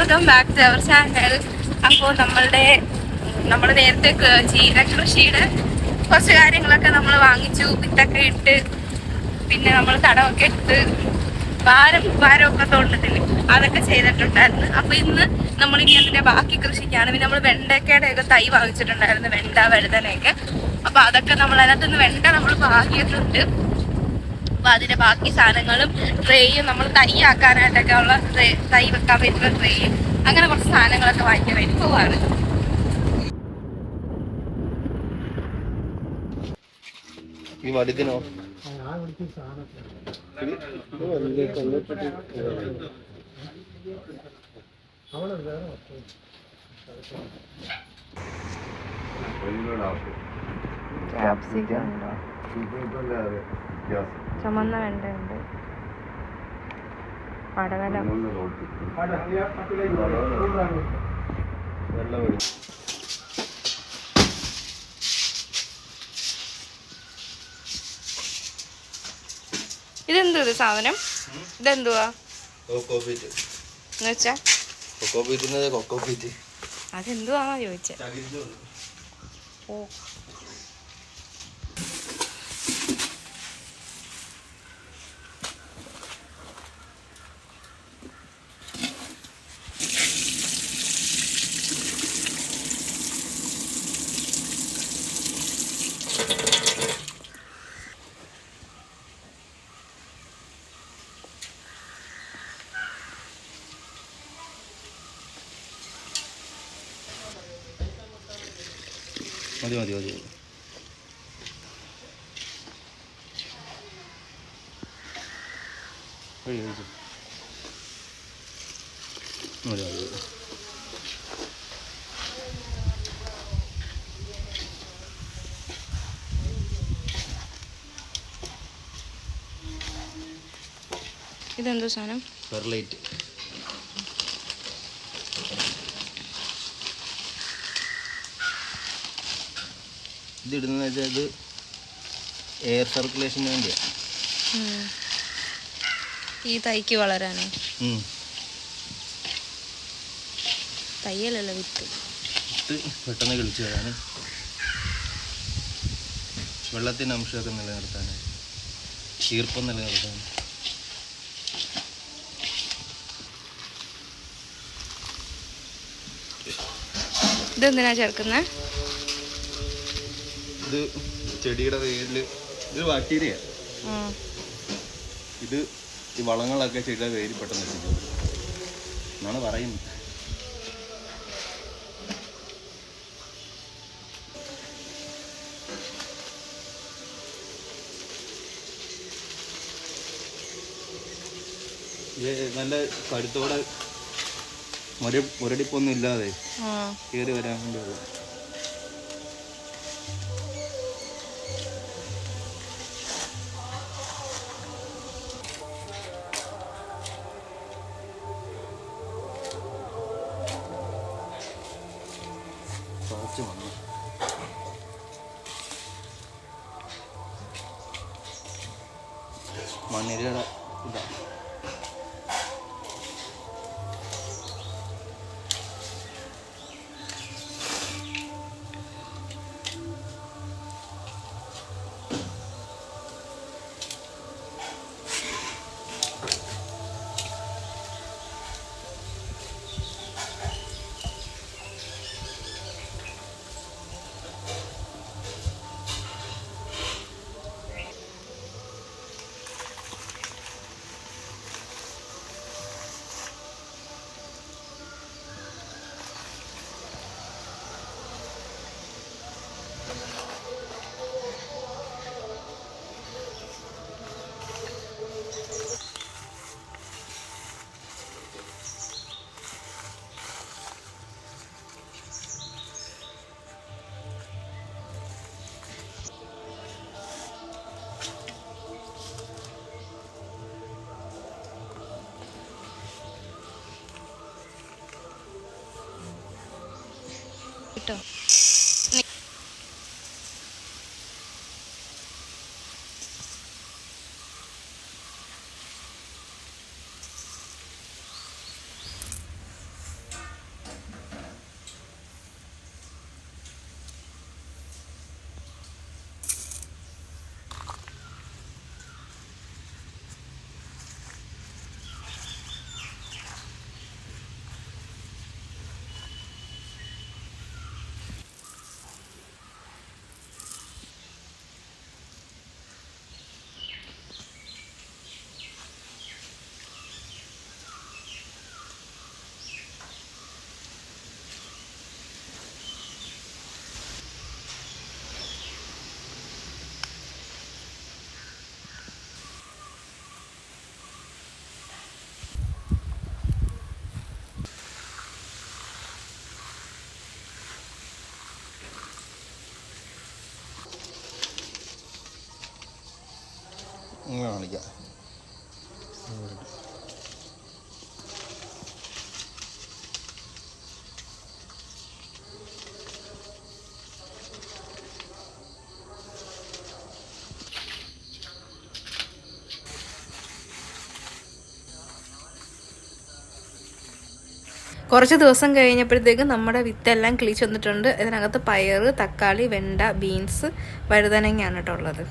Welcome back to our channel. അപ്പോൾ നമ്മളുടെ നമ്മൾ നേരത്തെ ചീര കൃഷിയുടെ കുറച്ച് കാര്യങ്ങളൊക്കെ നമ്മൾ വാങ്ങിച്ചു വിത്തൊക്കെ ഇട്ട് പിന്നെ നമ്മൾ തടമൊക്കെ ഇട്ട് ഭാരം ഭാരമൊക്കെ തോട്ടത്തിൽ അതൊക്കെ ചെയ്തിട്ടുണ്ടായിരുന്നു. അപ്പൊ ഇന്ന് നമ്മൾ ഇനി അതിന്റെ ബാക്കി കൃഷിക്കാണ്. പിന്നെ നമ്മൾ വെണ്ടക്കയുടെ ഒക്കെ തൈ വാങ്ങിച്ചിട്ടുണ്ടായിരുന്നു വെണ്ട വഴുതനയൊക്കെ. അപ്പൊ അതൊക്കെ നമ്മൾ അതിനകത്ത് നിന്ന് വെണ്ട നമ്മൾ പാകിയിട്ടുണ്ട് അപ്പൊ അതിന്റെ ബാക്കി സാധനങ്ങളും ട്രേയും നമ്മൾ തൈ ആക്കാനായിട്ടൊക്കെ ഉള്ള ട്രേ തൈ വെക്കാൻ പറ്റുന്ന ട്രേയും അങ്ങനെ കുറച്ച് സാധനങ്ങളൊക്കെ വാങ്ങിക്കാൻ വേണ്ടി പോവാണ്. ഈ വലുതിനോ ക്യാപ്സിക്കം ചുമന്ന വെണ്ടയുണ്ട്. പടവലം ഇതെന്തു ഇത് സാധനം? ഇതെന്തുവാ? എന്നുവെച്ചാ കൊക്കോ പീറ്റ് അതെന്തുവാന്നാ ചോദിച്ചേ? ഓ. മതി മതി മതി. മതി മതി മതി. ഇതെന്തോ സാധനം പെർലൈറ്റ് ഇത് ഇടുന്നത് വെച്ചാൽ ഇത് എയർ സർക്കുലേഷന് വേണ്ടിയാണ്. ഈ തൈക്ക് വളരാനോ? തയ്യലല്ല വിത്ത്. വിത്ത് പെട്ടെന്ന് കിളിച്ചു വരാൻ വെള്ളത്തിന്റെ അംശമൊക്കെ നിലനിർത്താൻ ഈർപ്പം നിലനിർത്താൻ ഇതെന്തിനാ ചേർക്കുന്നത് ഇത് ചെടിയുടെ വേരിൽ ഇത് ബാക്ടീരിയ ഇത് ഈ വളങ്ങളൊക്കെ ചെടിയുടെ വേരിൽ പെട്ടെന്ന് എത്തിക്കും. എന്നാണ് പറയുന്നത്. നല്ല കരുത്തോടെ മുര മുരടിപ്പൊന്നും ഇല്ലാതെ കയറി വരാൻ വേണ്ടിയുള്ള കുറച്ച് മണ്ണ് മണ്ണിരയുടെ ഇതാ കിട്ടോ ഇങ്ങനെ കാണിക്കാം. കുറച്ച് ദിവസം കഴിഞ്ഞപ്പോഴത്തേക്കും നമ്മുടെ വിത്തെല്ലാം കിളിച്ച് വന്നിട്ടുണ്ട് ഇതിനകത്ത് പയറ് തക്കാളി വെണ്ട ബീൻസ് വഴുതനങ്ങയാണ് കേട്ടോ ഉള്ളത്.